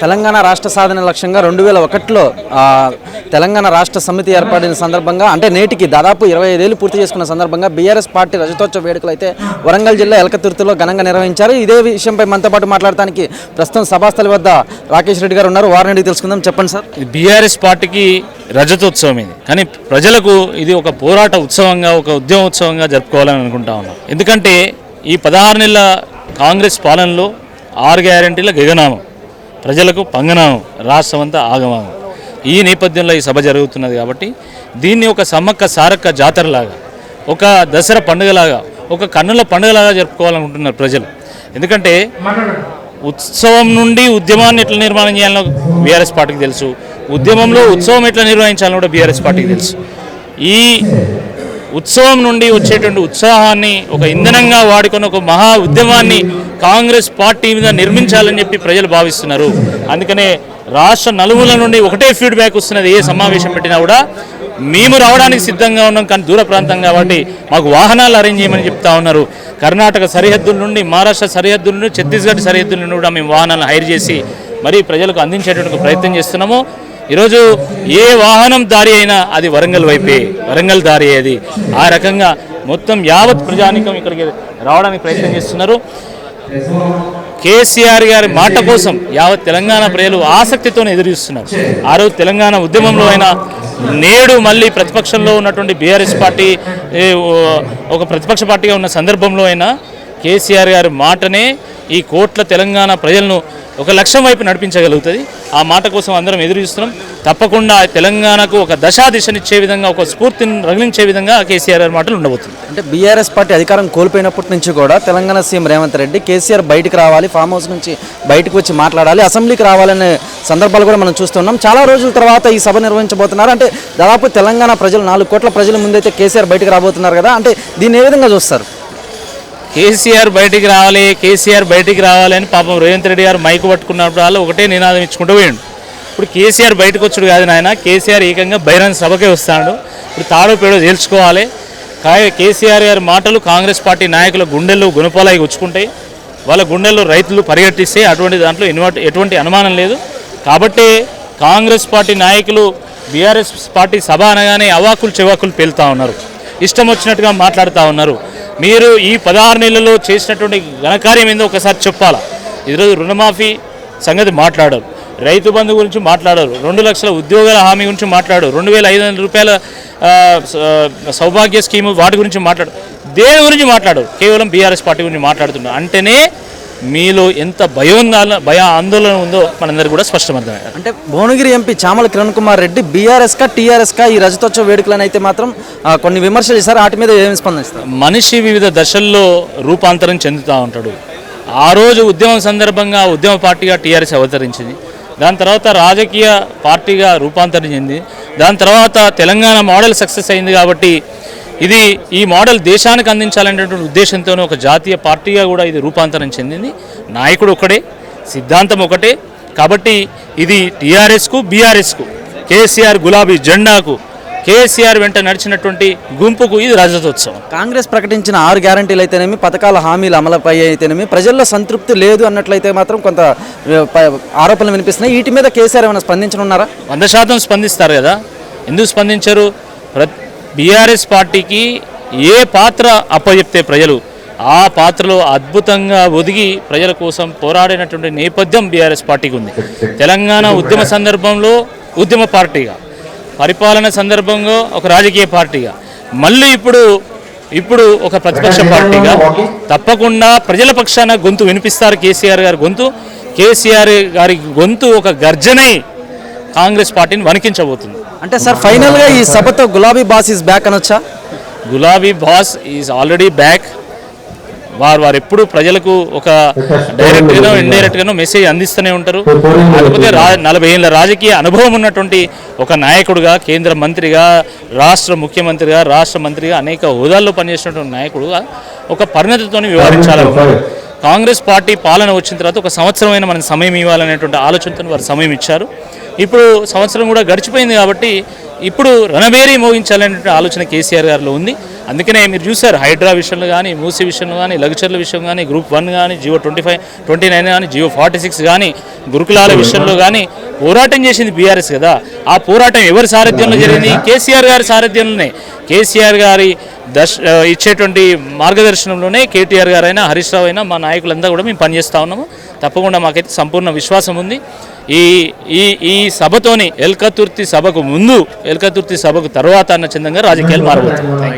తెలంగాణ రాష్ట్ర సాధన లక్ష్యంగా రెండు వేల ఒకటిలో తెలంగాణ రాష్ట్ర సమితి ఏర్పడిన సందర్భంగా అంటే నేటికి దాదాపు ఇరవై ఐదేళ్ళు పూర్తి చేసుకున్న సందర్భంగా బీఆర్ఎస్ పార్టీ రజతోత్సవ వేడుకలు అయితే వరంగల్ జిల్లా ఎలకతుర్తిలో ఘనంగా నిర్వహించారు. ఇదే విషయంపై మనతో పాటు మాట్లాడటానికి ప్రస్తుతం సభాస్థలి వద్ద రాకేష్ రెడ్డి గారు ఉన్నారు. వారిని అడిగి తెలుసుకుందాం. చెప్పండి సార్. బీఆర్ఎస్ పార్టీకి రజతోత్సవం ఇది. కానీ ప్రజలకు ఇది ఒక పోరాట ఉత్సవంగా ఒక ఉద్యమ ఉత్సవంగా జరుపుకోవాలని అనుకుంటా ఉన్నాం. ఎందుకంటే ఈ పదహారు నెలల కాంగ్రెస్ పాలనలో ఆరు గ్యారంటీల గగనామం. ప్రజలకు పంగనామం రాష్ట్రం అంతా ఆగమామం ఈ నేపథ్యంలో ఈ సభ జరుగుతున్నది కాబట్టి దీన్ని ఒక సమ్మక్క సారక్క జాతరలాగా ఒక దసరా పండుగలాగా ఒక కన్నుల పండుగలాగా జరుపుకోవాలనుకుంటున్నారు ప్రజలు. ఎందుకంటే ఉత్సవం నుండి ఉద్యమాన్ని ఎట్లా నిర్మాణం చేయాలో బీఆర్ఎస్ పార్టీకి తెలుసు. ఉద్యమంలో ఉత్సవం ఎట్లా నిర్వహించాలని కూడా బీఆర్ఎస్ పార్టీకి తెలుసు. ఈ ఉత్సవం నుండి వచ్చేటువంటి ఉత్సాహాన్ని ఒక ఇంధనంగా వాడుకొని ఒక మహా ఉద్యమాన్ని కాంగ్రెస్ పార్టీ మీద నిర్మించాలని చెప్పి ప్రజలు భావిస్తున్నారు. అందుకనే రాష్ట్ర నలుమూల నుండి ఒకటే ఫీడ్బ్యాక్ వస్తున్నది ఏ సమావేశం పెట్టినా కూడా మేము రావడానికి సిద్ధంగా ఉన్నాం కానీ దూర ప్రాంతం కాబట్టి మాకు వాహనాలు అరేంజ్ చేయమని చెప్తా ఉన్నారు. కర్ణాటక సరిహద్దుల నుండి మహారాష్ట్ర సరిహద్దుల నుండి ఛత్తీస్గఢ్ సరిహద్దుల నుండి కూడా మేము వాహనాలను హైర్ చేసి మరీ ప్రజలకు అందించేటువంటి ప్రయత్నం చేస్తున్నాము. ఈరోజు ఏ వాహనం దారి అయినా అది వరంగల్ వైపే వరంగల్ దారి అది ఆ రకంగా మొత్తం యావత్ ప్రజానికం ఇక్కడికి రావడానికి ప్రయత్నం చేస్తున్నారు. కేసీఆర్ గారి మాట కోసం యావత్ తెలంగాణ ప్రజలు ఆసక్తితో ఎదురు చూస్తున్నారు. ఆ రోజు తెలంగాణ ఉద్యమంలో అయినా నేడు మళ్ళీ ప్రతిపక్షంలో ఉన్నటువంటి బీఆర్ఎస్ పార్టీ ఒక ప్రతిపక్ష పార్టీగా ఉన్న సందర్భంలో అయినా కేసీఆర్ గారి మాటనే ఈ కోట్ల తెలంగాణ ప్రజలను ఒక లక్ష్యం వైపు నడిపించగలుగుతుంది. ఆ మాట కోసం అందరం ఎదురు చూస్తున్నాం. తప్పకుండా తెలంగాణకు ఒక దశా దిశనిచ్చే విధంగా ఒక స్ఫూర్తిని రగిలించే విధంగా కేసీఆర్ గారి మాటలు ఉండబోతుంది అంటే బీఆర్ఎస్ పార్టీ అధికారం కోల్పోయినప్పటి నుంచి కూడా తెలంగాణ సీఎం రేవంత్ రెడ్డి కేసీఆర్ బయటకు రావాలి ఫామ్ హౌస్ నుంచి బయటకు వచ్చి మాట్లాడాలి అసెంబ్లీకి రావాలనే సందర్భాలు కూడా మనం చూస్తున్నాం. చాలా రోజుల తర్వాత ఈ సభ నిర్వహించబోతున్నారు. అంటే దాదాపు తెలంగాణ ప్రజలు నాలుగు కోట్ల ప్రజల ముందైతే కేసీఆర్ బయటకు రాబోతున్నారు కదా. అంటే దీన్ని ఏ విధంగా చూస్తారు? కేసీఆర్ బయటికి రావాలి కేసీఆర్ బయటికి రావాలి అని పాపం రేవంత్ రెడ్డి గారు మైకు పట్టుకున్నప్పుడు వాళ్ళు ఒకటే నినాదం ఇచ్చుకుంటూ పోయిండు. ఇప్పుడు కేసీఆర్ బయటకు వచ్చాడు కాదు నాయన కేసీఆర్ ఏకంగా బహిరంగ సభకే వస్తాడు. ఇప్పుడు తాడో పేడో తేల్చుకోవాలి. కేసీఆర్ గారి మాటలు కాంగ్రెస్ పార్టీ నాయకుల గుండెల్లో గుణపాలకి వచ్చుకుంటాయి వాళ్ళ గుండెల్లో రైతులు పరిగెట్టిస్తే అటువంటి దాంట్లో ఎటువంటి ఎటువంటి అనుమానం లేదు. కాబట్టి కాంగ్రెస్ పార్టీ నాయకులు బీఆర్ఎస్ పార్టీ సభ అనగానే అవాకులు చెవాకులు పేలుతా ఉన్నారు. ఇష్టం వచ్చినట్టుగా మాట్లాడుతూ ఉన్నారు. మీరు ఈ పదహారు నెలల్లో చేసినటువంటి ఘనకార్యం ఏందో ఒకసారి చెప్పాలా? ఈరోజు రుణమాఫీ సంగతి మాట్లాడరు. రైతు బంధు గురించి మాట్లాడరు. రెండు లక్షల ఉద్యోగాల హామీ గురించి మాట్లాడరు. రెండు వేల ఐదు వందల రూపాయల సౌభాగ్య స్కీము వాటి గురించి మాట్లాడు దేని గురించి మాట్లాడరు? కేవలం బీఆర్ఎస్ పార్టీ గురించి మాట్లాడుతున్నారు. అంటేనే మీలో ఎంత భయోందాల భయ ఆందోళన ఉందో మనందరికీ కూడా స్పష్టమర్థమైంది అంటే భువనగిరి ఎంపీ చామల కిరణ్ కుమార్ రెడ్డి బీఆర్ఎస్ కా టీఆర్ఎస్ కా ఈ రజతోత్సవ వేడుకలను అయితే మాత్రం కొన్ని విమర్శలు చేశారు. వాటి మీద ఏమి స్పందిస్తారు మనిషి వివిధ దశల్లో రూపాంతరం చెందుతూ ఉంటాడు. ఆ రోజు ఉద్యమం సందర్భంగా ఉద్యమ పార్టీగా టీఆర్ఎస్ అవతరించింది. దాని తర్వాత రాజకీయ పార్టీగా రూపాంతరం చెంది. దాని తర్వాత తెలంగాణ మోడల్ సక్సెస్ అయింది కాబట్టి ఇది ఈ మోడల్ దేశానికి అందించాలనేటువంటి ఉద్దేశంతో ఒక జాతీయ పార్టీగా కూడా ఇది రూపాంతరం చెందింది. నాయకుడు ఒకడే సిద్ధాంతం ఒకటే. కాబట్టి ఇది టీఆర్ఎస్కు బీఆర్ఎస్కు కేసీఆర్ గులాబీ జెండాకు కేసీఆర్ వెంట నడిచినటువంటి గుంపుకు ఇది రజతోత్సవం కాంగ్రెస్ ప్రకటించిన ఆరు గ్యారంటీలు అయితేనేమి పథకాల హామీలు అమలుపై అయితేనేమి ప్రజల్లో సంతృప్తి లేదు అన్నట్లయితే మాత్రం కొంత ఆరోపణలు వినిపిస్తున్నాయి. వీటి మీద కేసీఆర్ ఏమైనా స్పందించనున్నారా? వంద శాతం స్పందిస్తారు కదా. ఎందుకు స్పందించరు? బీఆర్ఎస్ పార్టీకి ఏ పాత్ర అప్పచెప్తే ప్రజలు ఆ పాత్రలో అద్భుతంగా ఒదిగి ప్రజల కోసం పోరాడినటువంటి నేపథ్యం బీఆర్ఎస్ పార్టీకి ఉంది. తెలంగాణ ఉద్యమ సందర్భంలో ఉద్యమ పార్టీగా పరిపాలన సందర్భంలో ఒక రాజకీయ పార్టీగా మళ్ళీ ఇప్పుడు ఇప్పుడు ఒక ప్రతిపక్ష పార్టీగా తప్పకుండా ప్రజల పక్షాన గొంతు వినిపిస్తారు కేసీఆర్ గారి గొంతు. కేసీఆర్ గారి గొంతు ఒక గర్జనై కాంగ్రెస్ పార్టీని వణికించబోతుంది. అంటే సార్ ఫైనల్గా ఈ సభతో గులాబీ బాస్ ఇస్ బ్యాక్ అనొచ్చా? గులాబీ బాస్ ఈజ్ ఆల్రెడీ బ్యాక్ వారు వారు ఎప్పుడు ప్రజలకు ఒక డైరెక్ట్గానో ఇండైరెక్ట్గానో మెసేజ్ అందిస్తూనే ఉంటారు. కాకపోతే రా నలభై ఏళ్ళ రాజకీయ అనుభవం ఉన్నటువంటి ఒక నాయకుడుగా కేంద్ర మంత్రిగా రాష్ట్ర ముఖ్యమంత్రిగా రాష్ట్ర మంత్రిగా అనేక హోదాల్లో పనిచేసినటువంటి నాయకుడుగా ఒక పరిణతితో వ్యవహరించాలనుకున్నారు కాంగ్రెస్ పార్టీ పాలన వచ్చిన తర్వాత ఒక సంవత్సరమైన మనకి సమయం ఇవ్వాలనేటువంటి ఆలోచనతో వారు సమయం ఇచ్చారు. ఇప్పుడు సంవత్సరం కూడా గడిచిపోయింది కాబట్టి ఇప్పుడు రణబేరీ మోగించాలనే ఆలోచన కేసీఆర్ గారిలో ఉంది. అందుకనే మీరు చూసారు హైడ్రా విషయంలో కానీ మూసీ విషయంలో కానీ లగ్చర్ల విషయం కానీ గ్రూప్ వన్ కానీ GO twenty five twenty nine కానీ జియో ఫార్టీ సిక్స్ కానీ గురుకులాల విషయంలో కానీ పోరాటం చేసింది బీఆర్ఎస్ కదా. ఆ పోరాటం ఎవరి సారథ్యంలో జరిగింది? కేసీఆర్ గారి సారథ్యంలోనే. కేసీఆర్ గారి దర్శ ఇచ్చేటువంటి మార్గదర్శనంలోనే కేటీఆర్ గారు అయినా హరీష్ రావు అయినా మా నాయకులంతా కూడా మేము పనిచేస్తూ ఉన్నాము. తప్పకుండా మాకైతే సంపూర్ణ విశ్వాసం ఉంది. ఈ ఈ ఈ సభతోని ఎల్కతుర్తి సభకు ముందు ఎల్కతుర్తి సభకు తర్వాత అన్న చందంగా రాజకీయాలు మారబోతాయి